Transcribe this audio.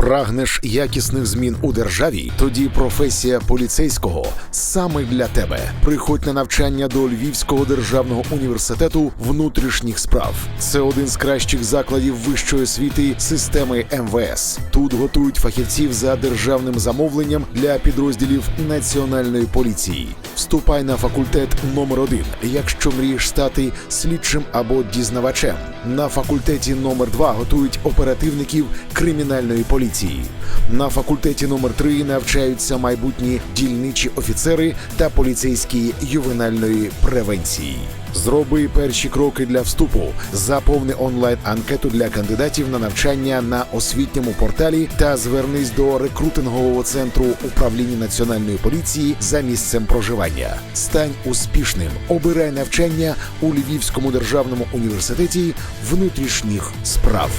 Прагнеш якісних змін у державі? Тоді професія поліцейського саме для тебе. Приходь на навчання до Львівського державного університету внутрішніх справ. Це один з кращих закладів вищої освіти системи МВС. Тут готують фахівців за державним замовленням для підрозділів національної поліції. Вступай на факультет номер один, якщо мрієш стати слідчим або дізнавачем. На факультеті номер 2 готують оперативників кримінальної поліції. На факультеті номер 3 навчаються майбутні дільничі офіцери та поліцейські ювенальної превенції. Зроби перші кроки для вступу. Заповни онлайн анкету для кандидатів на навчання на освітньому порталі та звернись до рекрутингового центру управління національної поліції за місцем проживання. Стань успішним. Обирай навчання у Львівському державному університеті внутрішніх справ.